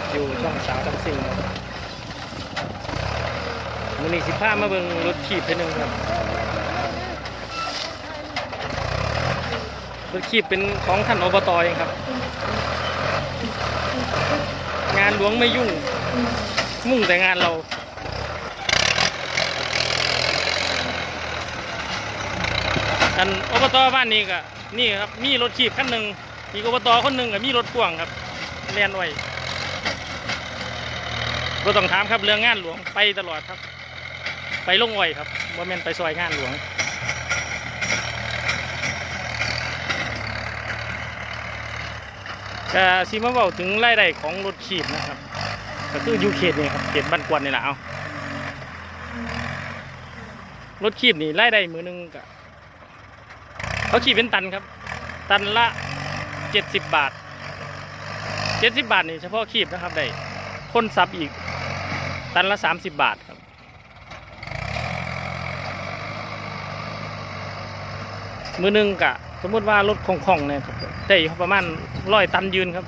ครับอยู่ช่องสาวทั้งสิ่งครับมือนี้สิพามาเบิ่งรถขีบไปหนึ่งครับรถขีบเป็นของท่านอบตเองครับ งานหลวงไม่ยุ่ง มุ่งแต่งานเราอันอบตบ้านนี้ก็นี่ครับมีรถขีบคันหนึ่งมีอบตคนหนึ่งกับมีรถพ่วงครับเรียนไว้ เราต้องถามครับเรื่องงานหลวงไปตลอดครับ ไปลงอ้อยครับว่าแม่นไปซอยงานหลวงก็ซีมาเว้าถึงรายได้ของรถขีบนะครับ ก็คือยูเขตนี่ครับเขตบ้านกวนนี่แหละเอารถขีบนี่รายได้มือหนึงก็เขาขีดเป็นตันครับ ตันละเจ็ดสิบบาทเจ็ดสิบบาทนี่เฉพาะขีบนะครับได้ คนซับอีก ตันละสามสิบบาทครับ มือหนึงกะ สมมติว่ารถของๆเนี่ยครับได้ประมาณร้อยตันยืนครับ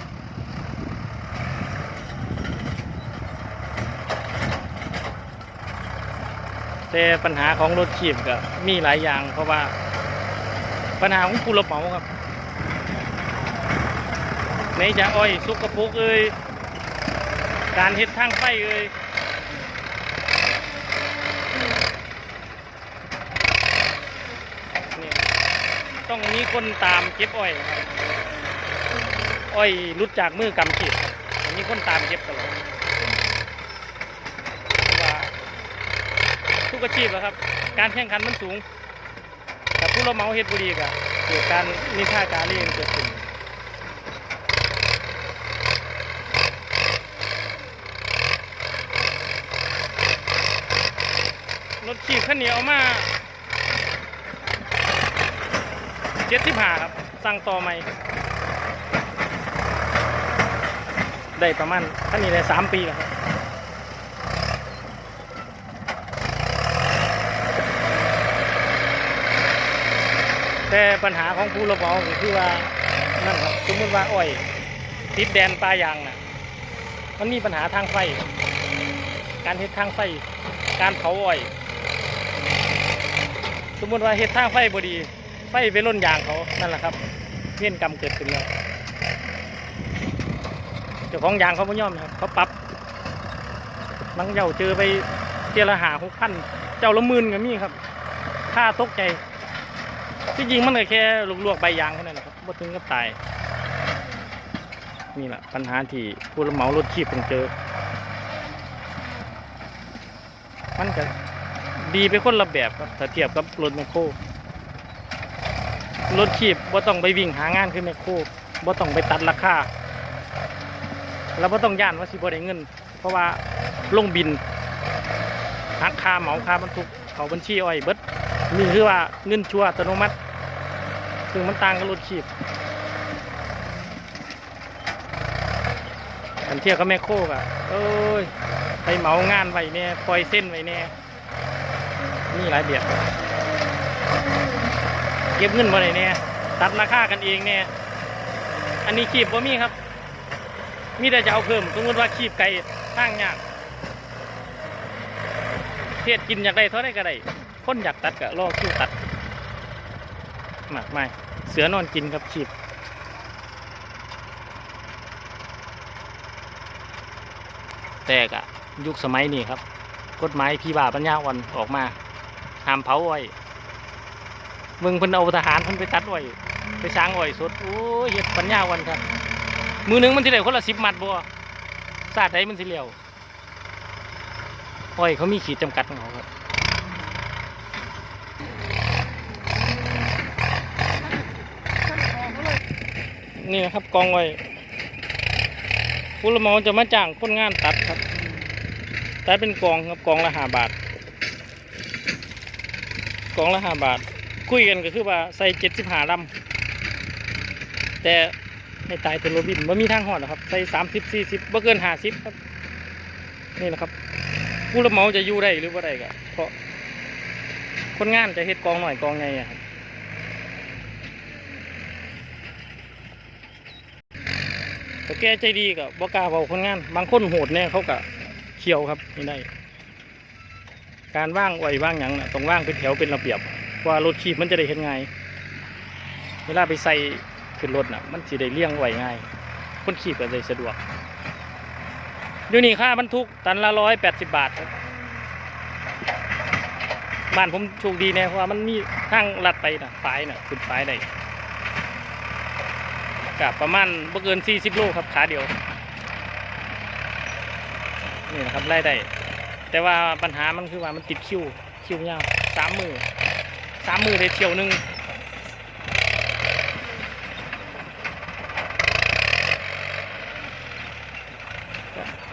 แต่ปัญหาของรถขีบก็มีหลายอย่างเพราะว่า ปัญหาของผู้รับเหมาครับในจะอ้อยสุกกระปรกเอ้ย การเฮ็ดทางไฟเอ้ยนี่ต้องมีคนตามเก็บอ้อยครับอ้อยรุดจากมือกำขีดมีคนตามเก็บตลอดว่าทุกอาชีพอะครับ การแข่งขันมันสูงแต่ผู้รับเหมาเฮ็ดบุรีก็เกิดการนิท่าการเรียนเกิดขึ้น ถขี่ขันเหนียวมาเจ็ดสิบห้าครับ สั่งต่อใหม่ ได้ประมาณขันนี้ได้สามปีแล้วครับแต่ปัญหาของผู้รับเหมาก็คือว่านั่นครับสมมติว่าอ้อยติดแดนปลายางน่ะมันมีปัญหาทางไฟ การเฮ็ดทางไฟ การเผาอ้อย สมมติว่าเฮ็ดทางไฟบดี ไฟไปล่นยางเขานั่นแหละครับเพี้ยนกรรมเกิดขึ้นแล้วเจ้าของยางเขาไม่ยอมนะครับเขาปรับนังเจ้าเจอไปเจรหาหกพันเจ้าละมื่นก็มีครับค่าตกใจที่จริงมันก็แค่ลวกๆใบยางแค่นั้นแหละครับบ่ถึงกับตายนี่แหละปัญหาที่ผู้รับเหมารถขีบต้องเจอมันก็ ดีไปคนละแบบครับถ้าเทียบกับรถแมคโครรถขีบว่าต้องไปวิ่งหางานคือแมคโครว่าต้องไปตัดราคาแล้วว่าต้องย่านว่าสิบ่ได้เงิน เพราะว่าลงบินหักค่าเหมาค่าบรรทุกเขาบัญชีอ้อยเบิดนี่คือว่าเงินชัวร์อัตโนมัติซึ่งมันต่างกับรถขีบอันเทียบกับแมคโครกะเอ้ยไปเหมางานไว้เนี่ยปล่อยเส้นไว้เนี่ย มีหลายแบบเก็บเงินมาไหนเนี่ยตัดราคากันเองเนี่ยอันนี้ขีบว่ามีครับ มีแต่จะเอาเพิ่มสมมติว่าขีบไก่ทางยากเทศกินอยากได้เท่าไรก็ได้คนอยากตัดก็รอคิวตัดมากไม่เสือนอนกินกับขีบแต่กะยุคสมัยนี้ครับ กฎหมายพี่บ่าปัญญาอ่อนออกมา ห้ามเผาอ้อยมึงเพิ่นเอาทหารเพิ่นไปตัดอ้อยไปช้างอ้อยสดโอ้ยเฮ็ดปัญญาอ่อนครับมือหนึ่งมันสิได้คนละสิบมัดบัวซาดใดมันสิเหลียวอ้อยเขามีขีดจำกัดของเขาครับนี่นะครับกองไว้ผู้รับเหมาจะมาจ้างคนงานตัดครับตัดเป็นกองครับกองละห้าบาท กองละห้าบาท คุยกันก็คือว่าใส่เจ็ดสิบห้าลำแต่ในตายเป็นโรบินว่ามีทางหอดนะครับ ใส่สามสิบสี่สิบบ่เกินห้าสิบครับ นี่นะครับ ผู้รับเหมาจะอยู่ได้หรือว่าได้ก็เพราะคนงานจะเฮ็ดกองหน่อยกองไงอะครับแต่แกใจดีกับบอกาเบาคนงาน บางคนโหดเนี่ยเขาก็เขียวครับไม่ได้ การว่างไหวว่างหยังน่ะต้องว่างเป็นแถวเป็นระเบียบ ว่ารถขีบมันจะได้เห็นไงเวลาไปใส่ขึ้นรถน่ะ มันสิได้เลี่ยงไหวง่ายคนขี่ก็เลยสะดวกเดี๋ยวนี้ค่าบรรทุกตันละร้อยแปดสิบบาทครับบ้านผมโชคดีแน่เพราะว่ามันมีทางลัดไปนะฝายนะขึ้นฝายได้กับประมาณบ่เกินสี่สิบโลครับขาเดียว นี่นะครับไล่ได้ แต่ว่าปัญหามันคือว่ามันติดคิวคิวยาวสามมือสามมือได้เที่ยวหนึ่ง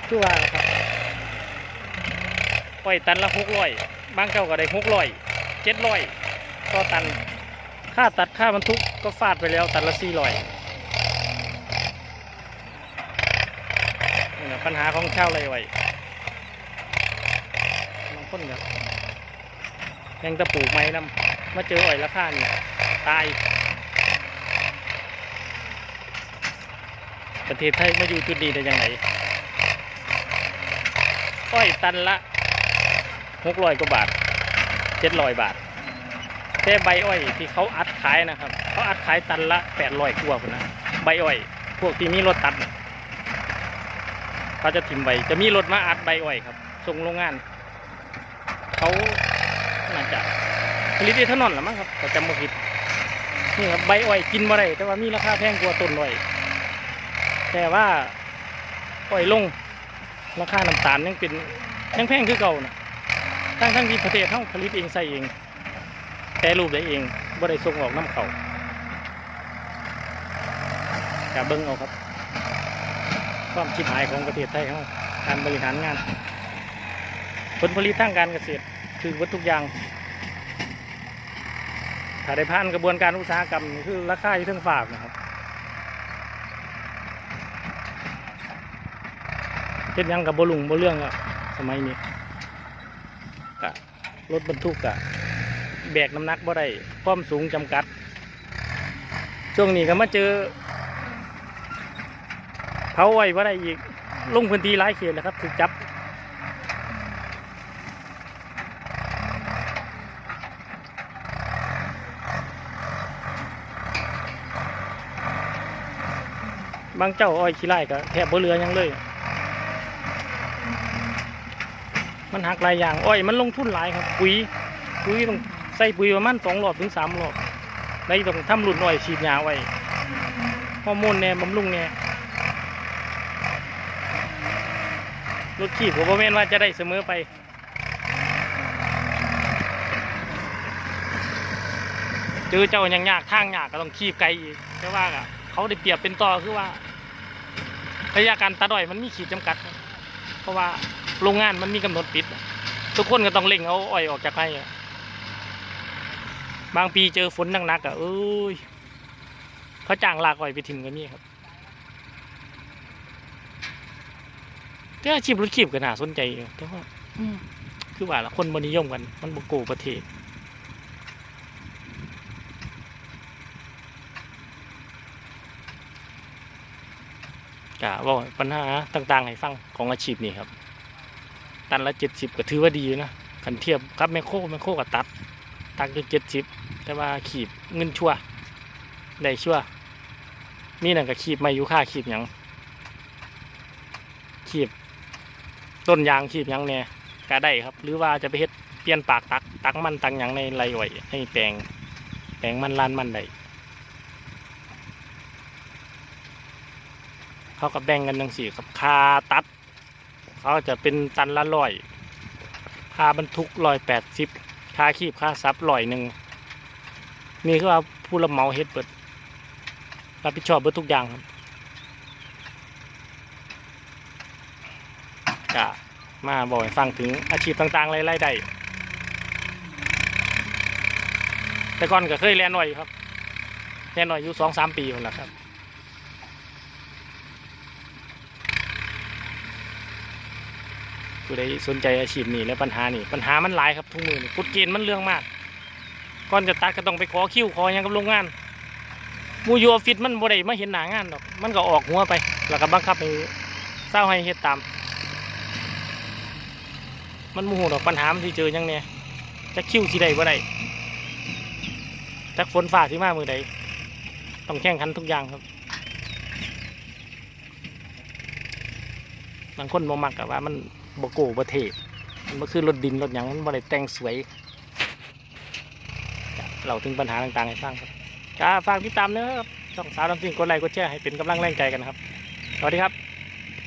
คือว่าครับปล่อยตันละหกร้อยบางเจ้าก็ได้หกร้อยเจ็ดร้อยต่อตัน ค่าตัดค่าบรรทุกก็ฟาดไปแล้วตันละสี่ร้อยปัญหาของชาไรไว้ คนเนี่ยยังตะปลูกไม้นำมาเจออ่อยราคานี่ตาย ประเทศไทยมาอยู่จุดนี้ได้ยังไงอ้อยตันละหกร้อยกว่าบาทเจ็ดร้อยบาทแต่ใบอ้อยที่เขาอัดขายนะครับ เขาอัดขายตันละแปดร้อยกว่าคนนะใบอ้อย พวกที่มีรถตัดเขาจะถิ่มใบจะมีรถมาอัดใบอ้อยครับส่งโรงงาน น่าจะผลิตเอทานอลหรือมั้งครับแต่จำไม่ผิดนี่ครับใบอ้อยกินมาได้แต่ว่ามีราคาแพงกว่าต้นอ้อยแต่ว่าอ้อยลงราคาน้ำตาลยังเป็นยังแพงคือเก่านะทั้งทั้งที่ประเทศเขาผลิตเองใส่เอง แต่รูปได้เองบ่ได้ส่งออกน้ำเขาจะเบิ้งเอาครับ ความชิบหายของประเทศไทยเขาการบริหารงาน ผลผลิตทางการเกษตรคือวัตทุอย่าง ถ้าได้ผ่านกระบวนการอุตสาหกรรมคือราคาอยู่เทั้งฝากนะครับเฮ็ดหยังกับบลุงบ่เรื่องอะสมัยนี้กะรถบรรทุกกะแบกน้ำหนักบ่ได้ความสูงจำกัด ช่วงนี้ก็มาเจอเผาไว้บ่ได้อีกลงพื้นที่หลายเขตแล้วครับ ถูกจับ บางเจ้าอ้อยขี้ไร่ก็แทบบ่เหลือยังเลย มันหักหลายอย่างอ้อยมันลงทุนหลายครับ ปุ๋ยปุ๋ยต้องใส่ปุ๋ยประมาณสองรอบถึงสามรอบแล้วต้องทำรุ่นอ้อยฉีดยาไว้ฮอร์โมนแน่บำรุงแน่รถขีบผมบ่แม่นว่าจะได้เสมอไปเจอเจ้าอย่างยากทางยากก็ต้องขีบไกลอีกแต่ว่าเขาได้เปรียบเป็นต่อคือว่า ระยะการตัดอ้อยมันมีขีดจำกัดครับเพราะว่าโรงงานมันมีกำหนดปิดอะทุกคนก็ต้องเล่งเอาอ้อยออกจากไร่อะบางปีเจอฝนหนักๆอะเอ้ยเขาจ้างลากอ้อยไปทิ้งกันนี่ครับแต่อาชีพรถขีบก็น่าสนใจอยู่แต่ว่าอืมคือว่าละคนบนิยมกัน มันบโกประเทศ กะว่าปัญหาต่างๆ ให้ฟังของอาชีพนี้ครับ ตันละเจ็ดสิบก็ถือว่าดีนะขันเทียบครับแมคโครแมคโครกับตัด ตักอยู่เจ็ดสิบแต่ว่าขีบเงินชั่ว ได้ชั่ว นี่นั่นก็ขีบไม่ยู่ค่าขีบหยังขีบ ต้นยางขีบยังเนี่ยก็ได้ครับ หรือว่าจะไปเฮ็ดเปลี่ยนปากตัก ตักมันตังหยังในไรไว้ให้แปลงแปลงมันลานมันได้ เขากับแบ่งกันจังสี่ครับคาตัด เขาจะเป็นตันละร้อยคาบรรทุกร้อยแปดสิบคาขีบคาซับร้อยหนึ่งนี่คือว่าผู้รับเหมาเฮ็ดเปิดรับผิดชอบเบิดทุกอย่างครับจะมาบอกให้ฟังถึงอาชีพต่างๆรายได้แต่ก่อนก็เคยเรียนหน่อยครับเรียนหน่อยอยู่สองสามปีคนละครับ ผู้ใดสนใจอาชีพนี้และปัญหานี่ปัญหามันหลายครับทุกมือนี่กฎเกณฑ์มันเรื่องมากก่อนจะตัดก็ต้องไปขอคิวขอหยังกับโรงงานมูยูออฟฟิศมันบ่ได้มาเห็นหน้างานดอก มันก็ออกหัวไป แล้วก็บังคับให้เศร้าให้เฮ็ดตาม มันโมโหดอกปัญหามันที่เจอยังเนี่ยจะคิวสิได้บ่ได้จักฝนฟ้าสิมามือใดต้องแข่งขันทุกอย่างครับบางคนบ่มักอะว่ามัน บโกบเทศมันคือรถดินรถหยังมันบ่ได้แต่งสวย เราถึงปัญหาต่างๆให้ฟังครับก็ฝากติดตามนะครับช่องสาวดำซิ่งกดไลค์กดแชร์ให้เป็นกำลังแรงใจกันครับ สวัสดีครับ